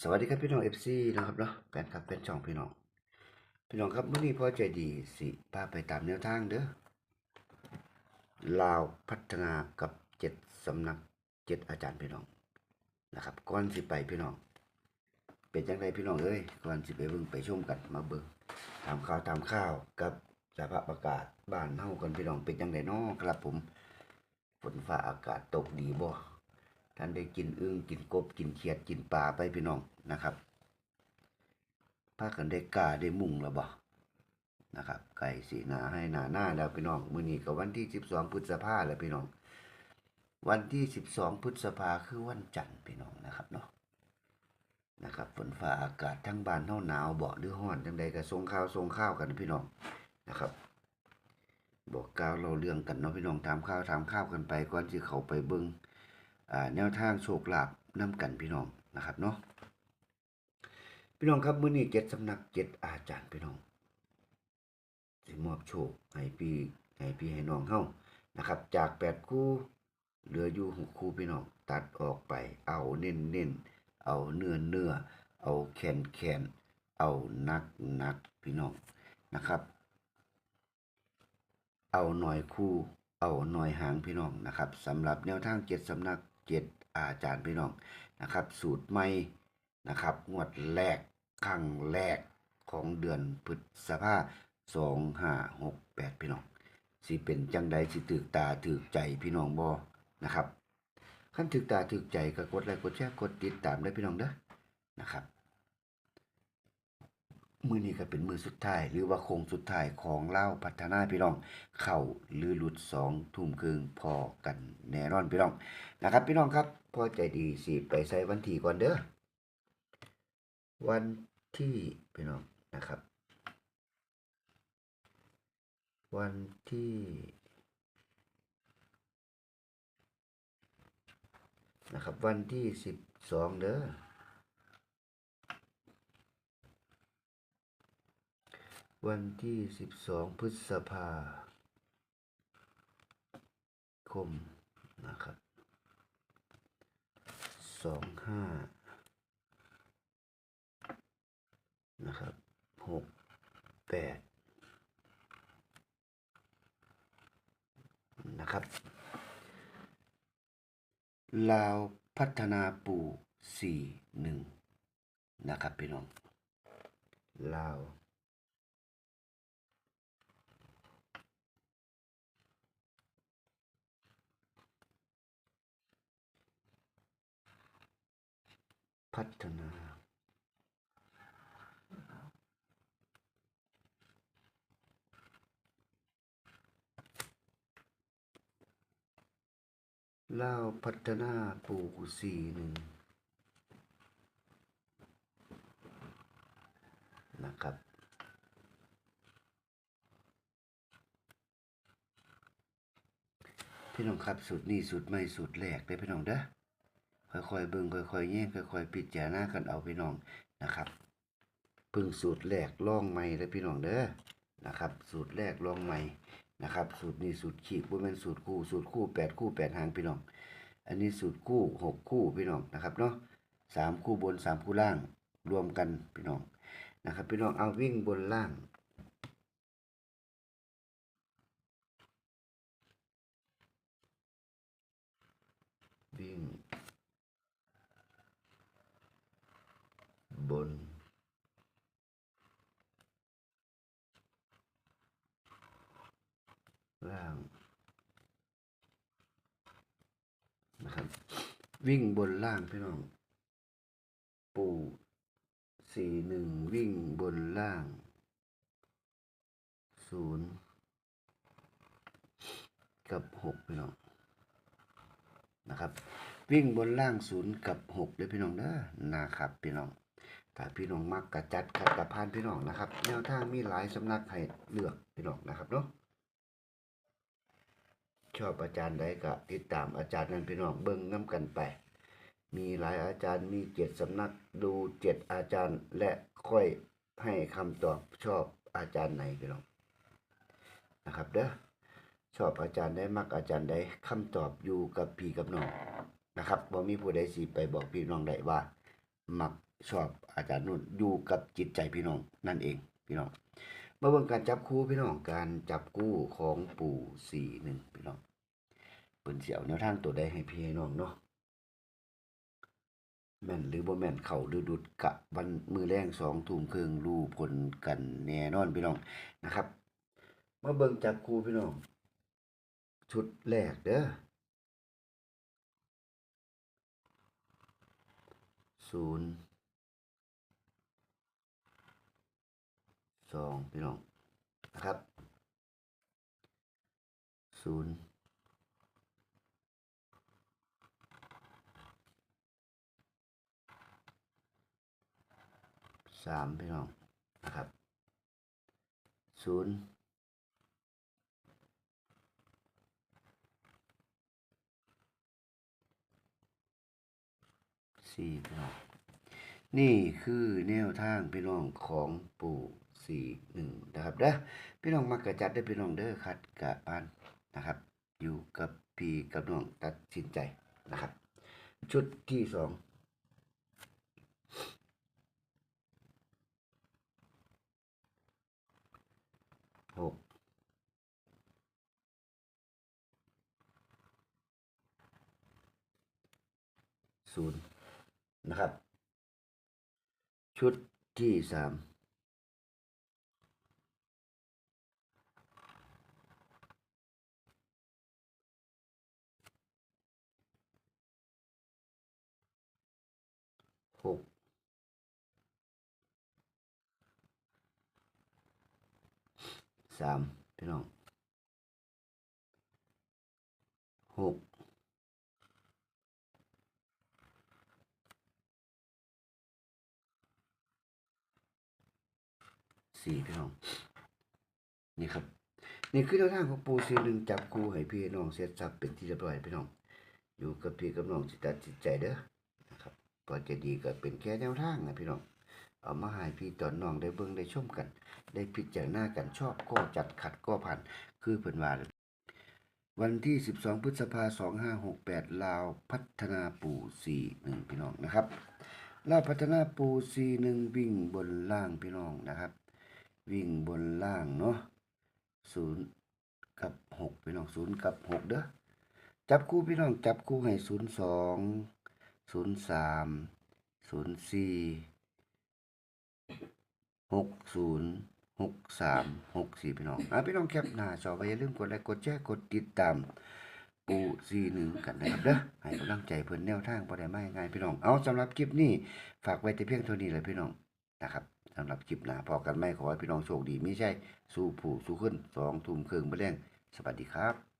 สวัสดีครับพี่น้องเอฟซีนะครับเนาะแฟนครับเป็นช่องพี่น้อง พี่น้องครับมื่อนี้พ่อใจดีสิพาไปตามแนวทางเด้อลาวพัฒนากับเจ็ดสำนักเจ็ดอาจารย์พี่น้องนะครับก่อนสิไปพี่น้อง เป็นจังไรพี่น้องเอ้ยก่อนสิไปเบิ่งไปชมกันมาเบิ่งตามข่าวตามข่าวกับสภาพอากาศบ้านเฮากันพี่น้องเป็นจังไดน้อครับผมฝนฟ้าอากาศตกดีบ่ ท่านได้กินอึ้งกินกบกินเขียดกินปลาไปพี่น้องนะครับพากันได้กาได้มุ่งแล้วบ่นะครับ ไก่สีหนาให้หนาหน้าแล้วพี่น้องมื้อนี้ก็วันที่ 12 พฤษภาแล้วพี่น้อง วันที่ 12 พฤษภาคือวันจันทร์พี่น้องนะครับเนาะนะครับฝนฟ้าอากาศทั้งบ้านเฮาหนาวบ่หรือร้อนจังใดก็ส่งข่าวส่งข้าวกันพี่น้องนะครับ บอกกล่าวเราเรื่องกันเนาะพี่น้องถามข้าวถามข้าวกันไปก่อนที่เขาไปเบิง แนวทางโชคลาภนํกันพี่น้องนะครับเนาะพี่น้องครับมื้อนี้เจ็ดสำนักเจ็ดอาจารย์พี่น้องสิมอบโชคให้พี่ให้พี่ให้น้องเฮานะครับ จากแปดคู่เหลืออยู่หกคู่พี่น้องตัดออกไป เอาเน้นเน้นเอาเนื้อเนื้อเอาแขนแขนเอานักนักพี่น้องนะครับ เอาหน่อยคู่เอาหน่อยหางพี่น้องนะครับสำหรับแนวทางเจ็ดสำนัก เจ็ดอาจารย์พี่น้องนะครับ สูตรใหม่นะครับงวดแรกครั้งแรกของเดือนพฤษภาสองห้าหกแปดพี่น้องสิเป็นจังใดสิถึกตาถึกใจพี่น้องบอนะครับขั้นถึกตาถึกใจก็กดไลค์กดแชร์กดติดตามได้พี่น้องเด้อนะครับ มือนี้ก็เป็นมือสุดท้าย หรือว่าโค้งสุดท้ายของเล่าพัฒนาพี่น้อง เข้าหรือหลุดสองทุ่มครึ่งพอกันแน่นอนพี่น้องนะครับ พี่น้องครับพอใจดีสิไปใส่วันที่ก่อนเด้อวันที่พี่น้องนะครับ วันที่นะครับวันที่สิบสองเด้อ วันที่สิบสองพฤษภาคมนะครับสองห้านะครับหกแปดนะครับ ลาวพัฒนาปู่สี่หนึ่งนะครับพี่น้อง ลาว พัฒนา เล่าพัฒนาปู่สี่หนึ่งนะครับพี่น้องครับสูตรนี้สูตรใหม่สูตรแรกได้พี่น้องเด้อ ค่อยๆเบิ่งค่อยๆแย่งค่อยๆพิจารณากันเอาพี่น้องนะครับพิ่งสูตรแรกลองใหม่เลยพี่น้องเด้อนะครับ สูตรแรกลองใหม่นะครับ สูตรนี้สูตรขีดบ่แม่นสูตรคู่ สูตรคู่แปดคู่แปดหางพี่น้อง อันนี้สูตรคู่หกคู่พี่น้องนะครับเนาะสามคู่บนสามคู่ล่างรวมกันพี่น้องนะครับ พี่น้องเอาวิ่งบนล่าง บน ล่าง นะครับ วิ่งบนล่างพี่น้อง ปูสี่หนึ่งวิ่งบนล่างศูนย์กับหกพี่น้องนะครับ วิ่งบนล่างศูนย์กับหกเลยพี่น้องเด้อนะครับพี่น้อง ถ้าพี่น้องมักกระจัดขัดกระพานพี่น้องนะครับ แนวทางมีหลายสำนักให้เลือกพี่น้องนะครับเนาะชอบอาจารย์ใดก็ติดตามอาจารย์นั้นพี่น้องเบิ่งน้ำกันไป มีหลายอาจารย์มีเจ็ดสำนักดูเจ็ดอาจารย์และค่อยให้คำตอบชอบอาจารย์ไหนพี่น้องนะครับเด้อชอบอาจารย์ได้มักอาจารย์ใดคำตอบอยู่กับพี่กับน้องนะครับบ่มีผู้ใดสิไปบอกพี่น้องได้ว่า มัก ชอบอาจารย์นุ่นอยู่กับจิตใจพี่น้องนั่นเองพี่น้องมาเบิ่งการจับคู่พี่น้องการจับคู่ของปู่สี่หนึ่งพี่น้องเปิ้นสิเอาแนวทางตัวใดให้พี่ให้น้องเนาะแม่นหรือบ่แม่นเข้าหรือดุดกะวันมือแรงสองทุ่มครึ่งรูผลกันแน่นอนพี่น้องนะครับมาเบิ่งจับคู่พี่น้อง ชุดแรกเด้อศูนย์ สองพี่น้องนะครับศูนย์สามพี่น้องนะครับศูนย์สี่พี่น้องนี่คือแนวทางพี่น้องของปู่ สี่หนึ่งนะครับเด้อพี่น้องมักระจัดได้อพี่น้องเด้อคัดกะปานนะครับ อยู่กับพี่กับน้องตัดสินใจนะครับ ชุดที่สองหกศูนย์นะครับ ชุดที่สาม หกสามพี่น้องหกสี่พี่น้อง นี่ครับ นี่คือแนวทางของปูซีหนึ่งจับคู่ให้พี่น้องเสร็จสับเป็นที่เรียบร้อยพี่น้อง อยู่กับพี่กับน้องจิตตัดจิตใจเด้อ พอจะดีก็เป็นแค่แนวทางนะพี่น้องเอามาให้พี่ตอนน้องได้เบิ่งได้ชมกัน ได้พิจารณากันชอบก็จัดขัดก็ผ่านคือเพิ่นว่าเลยวันที่ 12 พฤษภาคม2568 ลาวพัฒนาปู่41พี่น้องนะครับ ลาวพัฒนาปู่41วิ่งบนล่างพี่น้องนะครับ วิ่งบนล่างเนาะศูนย์กับหกพี่น้องศูนย์กับหกเด้อจับคู่พี่น้องจับคู่ให้ศูนย์สอง ศูนย์สามศูนย์สี่หกศูนย์หกสามหกสี่พี่น้องอะพี่น้องแคปหน้าจอไว้อย่าลืมกดไลค์กดแชร์กดติดตามปูซีหนึ่งกันนะครับเด้อให้กำลังใจเพิ่อนแนวทางบ่ได้มาง่ายพี่น้องเอาสำหรับคลิปนี้ฝากไว้แต่เพียงเท่านี้เลยพี่น้องนะครับสำหรับคลิปหน้าพอกันไหมขอให้พี่น้องโชคดีไม่ใช่สู้ผู้สู้ขึ้นสองทุ่มครึ่งไปแรงสวัสดีครับ